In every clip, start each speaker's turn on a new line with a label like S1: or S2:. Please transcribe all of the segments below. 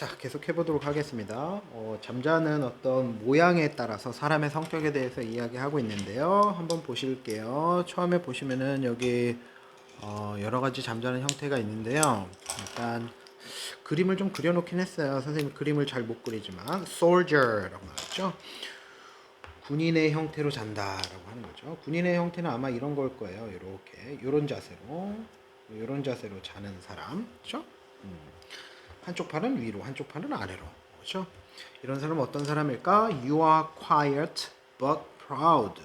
S1: 자, 계속 해보도록 하겠습니다. 어, 잠자는 어떤 모양에 따라서 사람의 성격에 대해서 이야기하고 있는데요. 한번 보실게요. 처음에 보시면은 여기 어, 여러 가지 잠자는 형태가 있는데요. 일단 그림을 좀 그려놓긴 했어요. 선생님 그림을 잘 못 그리지만 soldier라고 나왔죠. 군인의 형태로 잔다라고 하는 거죠. 군인의 형태는 아마 이런 걸 거예요. 이렇게 이런 자세로 이런 자세로 자는 사람, 그렇죠? 음. 한쪽 팔은 위로, 한쪽 팔은 아래로, 그렇죠? 이런 사람은 어떤 사람일까? You are quiet but proud.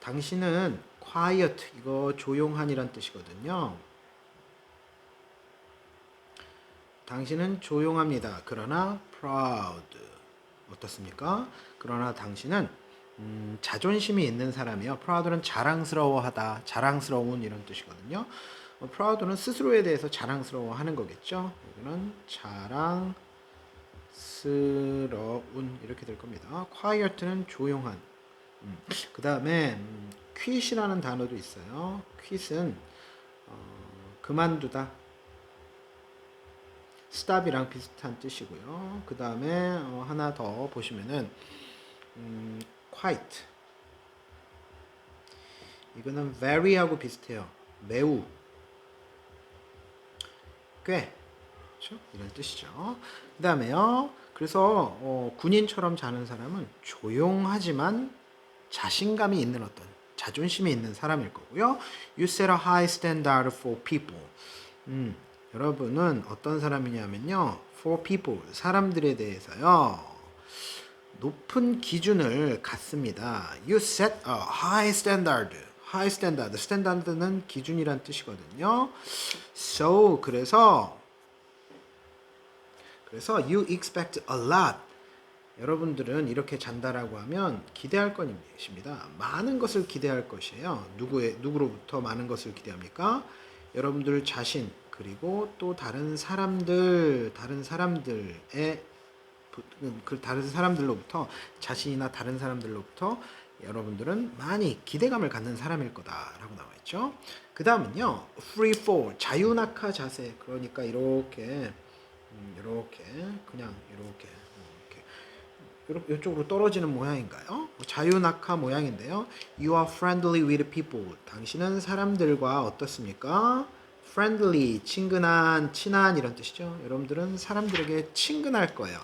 S1: 당신은 quiet 이거 조용한이란 뜻이거든요. 당신은 조용합니다. 그러나 proud 어떻습니까? 그러나 당신은 음, 자존심이 있는 사람이요. proud는 자랑스러워하다, 자랑스러운 이런 뜻이거든요. 어, proud는 스스로에 대해서 자랑스러워하는 거겠죠. 이거는 자랑스러운 이렇게 될 겁니다. quiet는 조용한. 음, 그 다음에 음, quit이라는 단어도 있어요. quit은 어, 그만두다. stop이랑 비슷한 뜻이고요. 그 다음에 어, 하나 더 보시면은 음, quite 이거는 very하고 비슷해요. 매우 꽤 그렇죠? 이런 뜻이죠. 그 다음에요. 그래서 어, 군인처럼 자는 사람은 조용하지만 자신감이 있는 어떤 자존심이 있는 사람일 거고요. You set a high standard for people. 음, 여러분은 어떤 사람이냐면요. For people, 사람들에 대해서요. 높은 기준을 갖습니다. You set a high standard. High standard. 스탠다드는 기준이란 뜻이거든요. So, 그래서 그래서 you expect a lot. 여러분들은 이렇게 잔다라고 하면 기대할 것입니다. 많은 것을 기대할 것이에요. 누구의 누구로부터 많은 것을 기대합니까? 여러분들 자신 그리고 또 다른 사람들 다른 사람들의 그 다른 사람들로부터 자신이나 다른 사람들로부터 여러분들은 많이 기대감을 갖는 사람일 거다라고 나와 있죠. 그 다음은요, free fall 자유낙하 자세. 그러니까 이렇게 음, 이렇게 그냥 이렇게 이렇게 이쪽으로 떨어지는 모양인가요? 자유낙하 모양인데요. You are friendly with people. 당신은 사람들과 어떻습니까? friendly, 친근한, 친한 이런 뜻이죠. 여러분들은 사람들에게 친근할 거예요.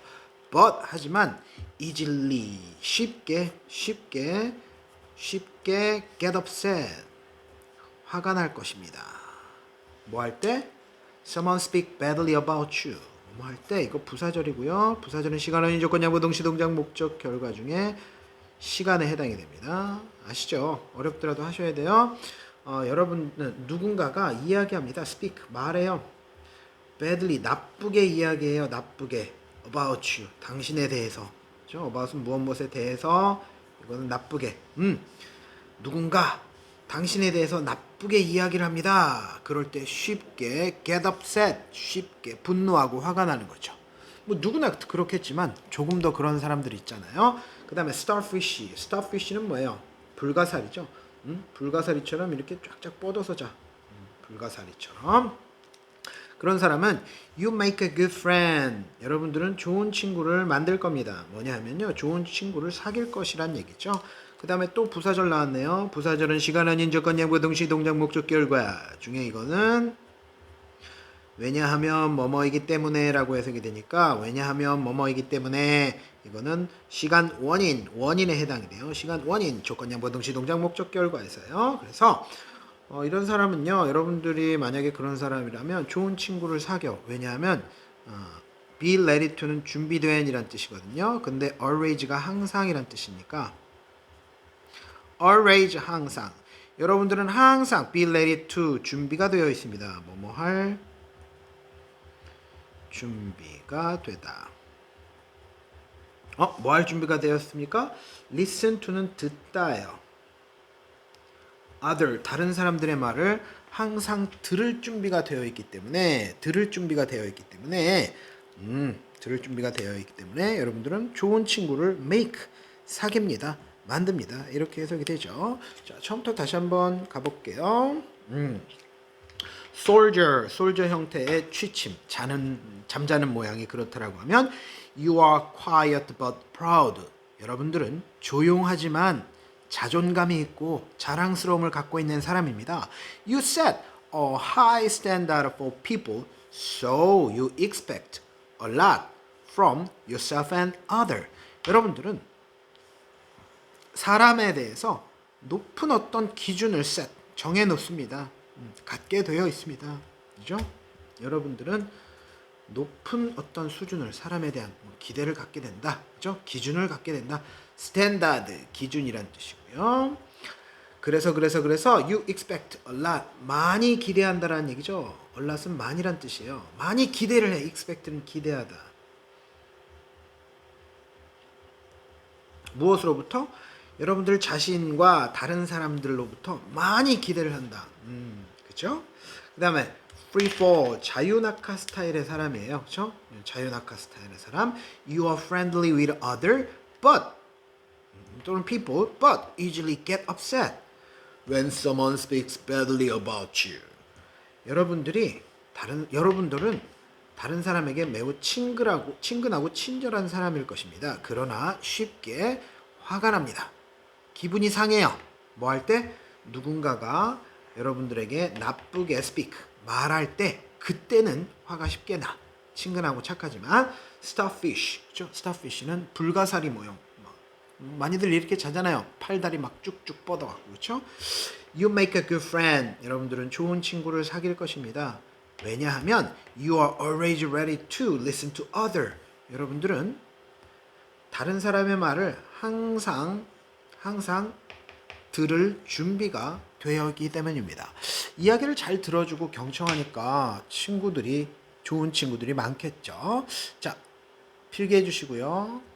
S1: But 하지만 easily 쉽게 쉽게 쉽게 get upset 화가 날 것입니다. 뭐 할 때? Someone speak badly about you. 뭐 할 때 이거 부사절이고요. 부사절은 시간 원인 조건 양보 동시 동작 목적 결과 중에 시간에 해당이 됩니다. 아시죠? 어렵더라도 하셔야 돼요. 어, 여러분은 누군가가 이야기합니다. speak 말해요. badly 나쁘게 이야기해요. 나쁘게 about you 당신에 대해서. 그죠? about은 무엇 무엇에 대해서 이거는 나쁘게. 음 누군가 당신에 대해서 나쁘게 이야기를 합니다. 그럴 때 쉽게 get upset, 쉽게 분노하고 화가 나는 거죠. 뭐 누구나 그렇겠지만 조금 더 그런 사람들이 있잖아요. 그 다음에 starfish, starfish는 뭐예요? 불가사리죠. 음? 불가사리처럼 이렇게 쫙쫙 뻗어서 자. 음, 불가사리처럼. 그런 사람은 you make a good friend. 여러분들은 좋은 친구를 만들 겁니다. 뭐냐 하면요. 좋은 친구를 사귈 것이란 얘기죠. 그 다음에 또 부사절 나왔네요. 부사절은 시간 아닌 조건 양보 동시 동작 목적 결과 중에 이거는 왜냐하면 뭐뭐이기 때문에 라고 해석이 되니까 왜냐하면 뭐뭐이기 때문에 이거는 시간 원인 원인에 해당이 돼요. 시간 원인 조건 양보 동시 동작 목적 결과에서요. 그래서 어, 이런 사람은요. 여러분들이 만약에 그런 사람이라면 좋은 친구를 사겨. 왜냐하면 어, be ready to는 준비된이란 뜻이거든요. 근데 always가 항상이란 뜻이니까 always 항상 여러분들은 항상 be ready to 준비가 되어 있습니다. 뭐뭐 할 준비가 되다. 어, 뭐 할 준비가 되었습니까? listen to는 듣다예요. Other 다른 사람들의 말을 항상 들을 준비가 되어 있기 때문에 들을 준비가 되어 있기 때문에 음, 들을 준비가 되어 있기 때문에 여러분들은 좋은 친구를 make 사깁니다. 만듭니다. 이렇게 해석이 되죠. 자, 처음부터 다시 한번 가볼게요. 음. soldier, soldier 형태의 취침, 자는 잠자는 모양이 그렇다라고 하면 you are quiet but proud. 여러분들은 조용하지만 자존감이 있고 자랑스러움을 갖고 있는 사람입니다. You set a high standard for people, so you expect a lot from yourself and other. 여러분들은 사람에 대해서 높은 어떤 기준을 set 정해 놓습니다. 음, 갖게 되어 있습니다. 그죠? 여러분들은 높은 어떤 수준을 사람에 대한 뭐 기대를 갖게 된다. 그죠? 기준을 갖게 된다. 스탠다드 기준이란 뜻이고요. 그래서 그래서 그래서 you expect a lot 많이 기대한다라는 얘기죠. a lot은 많이란 뜻이에요. 많이 기대를 해. expect는 기대하다. 무엇으로부터? 여러분들 자신과 다른 사람들로부터 많이 기대를 한다. 음, 그렇죠? 그다음에 free fall 자유낙하 스타일의 사람이에요. 그렇죠? 자유낙하 스타일의 사람. You are friendly with other, but 음, 또는 people, but easily get upset when someone speaks badly about you. 여러분들이 다른 여러분들은 다른 사람에게 매우 친근하고 친근하고 친절한 사람일 것입니다. 그러나 쉽게 화가 납니다. 기분이 상해요. 뭐 할 때 누군가가 여러분들에게 나쁘게 speak 말할 때 그때는 화가 쉽게 나. 친근하고 착하지만 starfish 그죠? starfish는 불가사리 모형. 뭐, 많이들 이렇게 자잖아요. 팔다리 막 쭉쭉 뻗어갖고 그렇죠? You make a good friend. 여러분들은 좋은 친구를 사귈 것입니다. 왜냐하면 you are always ready to listen to other. 여러분들은 다른 사람의 말을 항상 항상 들을 준비가 되어 있기 때문입니다. 이야기를 잘 들어주고 경청하니까 친구들이 좋은 친구들이 많겠죠. 자, 필기해 주시고요.